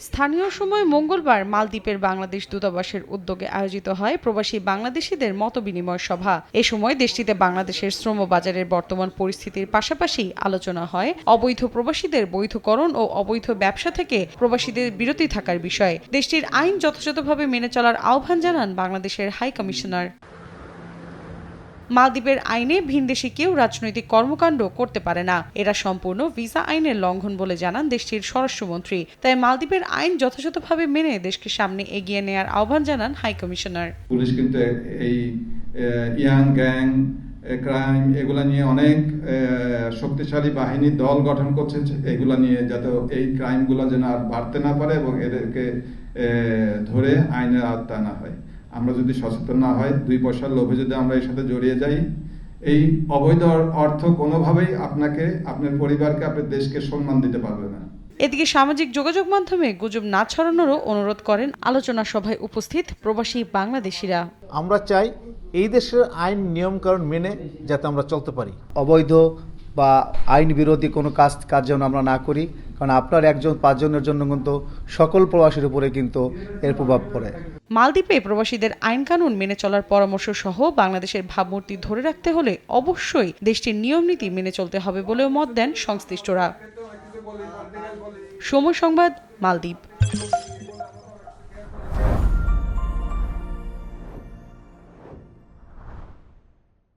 স্থানীয় সময় মঙ্গলবার মালদ্বীপের বাংলাদেশ দূতাবাসের উদ্যোগে আয়োজিত হয় প্রবাসী বাংলাদেশিদের মতবিনিময় সভা। এ সময় দেশটিতে বাংলাদেশের শ্রম বাজারের বর্তমান পরিস্থিতির পাশাপাশি আলোচনা হয় অবৈধ প্রবাসীদের বৈধকরণ ও অবৈধ ব্যবসা থেকে প্রবাসীদের বিরতি থাকার বিষয়ে। দেশটির আইন যথাযথভাবে মেনে চলার আহ্বান জানান বাংলাদেশের হাই কমিশনার। মালদ্বীপের আইনে ভিনদেশি কেউ রাজনৈতিক কর্মকাণ্ড করতে পারে না। এরা সম্পূর্ণ ভিসা আইনের লঙ্ঘন বলে জানান দেশটির স্বরাষ্ট্রমন্ত্রী। তাই মালদ্বীপের আইন যথাযথভাবে মেনে দেশকে সামনে এগিয়ে নেয়ার আহ্বান জানান হাই কমিশনার। পুলিশ কিন্তু এই ইয়াং, গ্যাং ক্রাইম এগুলা নিয়ে অনেক শক্তিশালী বাহিনী দল গঠন করছে এগুলা নিয়ে যাতে এই ক্রাইমগুলো যেন আর বাড়তে না পারে এবং এদেরকে ধরে আইনের আওতা না হয়। আমরা যদি সচেতন না হয় দুই পয়সার লোভে যদি আমরা এর সাথে জড়িয়ে যাই এই অবৈধ অর্থ কোনোভাবেই আপনাকে আপনার পরিবারকে আপনার দেশকে সম্মান দিতে পারবে না। এদিকে সামাজিক যোগাযোগ মাধ্যমে গুজব না ছড়ানোরও অনুরোধ করেন আলোচনা সভায় উপস্থিত প্রবাসী বাংলাদেশিরা। আমরা চাই এই দেশের আইন নিয়মকানুন মেনে যাতে আমরা চলতে পারি। অবৈধ বা আইন বিরোধী কোনো কাজ কাজ যেন আমরা না করি, কারণ আপনার একজন, পাঁচজনের জন্য কিন্তু সকল প্রবাসীর উপরে কিন্তু এর প্রভাব পড়ে। মালদ্বীপে প্রবাসীদের আইন কানুন মেনে চলার পরামর্শ সহ বাংলাদেশের ভাবমূর্তি ধরে রাখতে হলে অবশ্যই দেশটির নিয়ম নীতি মেনে চলতে হবে বলেও মত দেন সংশ্লিষ্টরা। সময় সংবাদ, মালদ্বীপ।